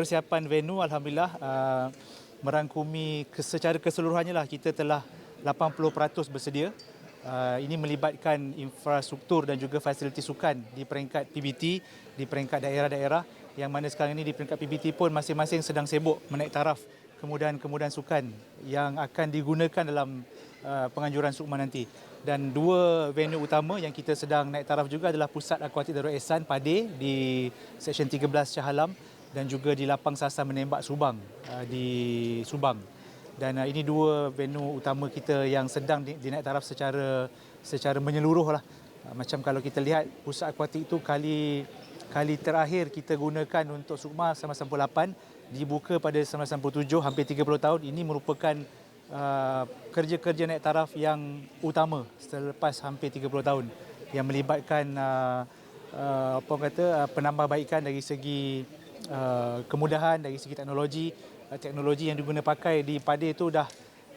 persiapan venue alhamdulillah uh, merangkumi secara keseluruhannya lah kita telah 80% bersedia. Uh, ini melibatkan infrastruktur dan juga fasiliti sukan di peringkat PBT, di peringkat daerah-daerah yang mana sekarang ini di peringkat PBT pun masing-masing sedang sibuk menaik taraf kemudahan-kemudahan sukan yang akan digunakan dalam uh, penganjuran Sukma nanti. Dan dua venue utama yang kita sedang naik taraf juga adalah Pusat Akuatik Darul Ehsan Pade di Seksyen 13 Shah Alam dan juga di Lapang Sasar Menembak Subang uh, di Subang. Dan uh, ini dua venue utama kita yang sedang di- dinaik taraf secara secara menyeluruh lah. Uh, Macam kalau kita lihat pusat akuatik itu kali kali terakhir kita gunakan untuk Sukma 1998 dibuka pada 1997 hampir 30 tahun ini merupakan uh, kerja-kerja naik taraf yang utama selepas hampir 30 tahun yang melibatkan uh, uh, apa kata uh, penambahbaikan dari segi uh, kemudahan dari segi teknologi uh, teknologi yang diguna pakai di Pade itu dah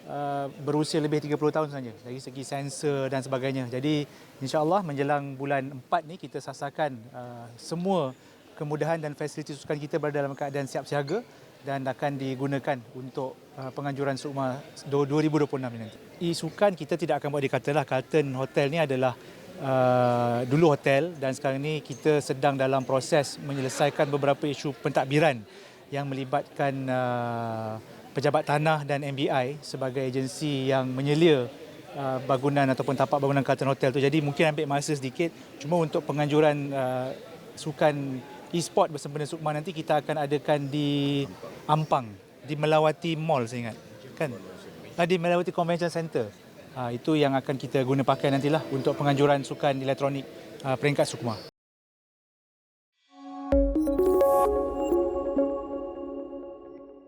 uh, berusia lebih 30 tahun saja dari segi sensor dan sebagainya. Jadi insya-Allah menjelang bulan 4 ni kita sasarkan uh, semua kemudahan dan fasiliti sukan kita berada dalam keadaan siap siaga dan akan digunakan untuk uh, penganjuran Sukma 2026 ini nanti. E-sukan kita tidak akan buat di Carlton lah. Carlton Hotel ni adalah uh, dulu hotel dan sekarang ni kita sedang dalam proses menyelesaikan beberapa isu pentadbiran yang melibatkan uh, pejabat tanah dan MBI sebagai agensi yang menyelia uh, bangunan ataupun tapak bangunan Carlton Hotel tu. Jadi mungkin ambil masa sedikit. Cuma untuk penganjuran uh, sukan e-sport bersempena Sukma nanti kita akan adakan di Ampang di Melawati Mall saya ingat. Kan? Di Melawati Convention Center itu yang akan kita guna pakai nantilah untuk penganjuran sukan elektronik ah, peringkat Sukma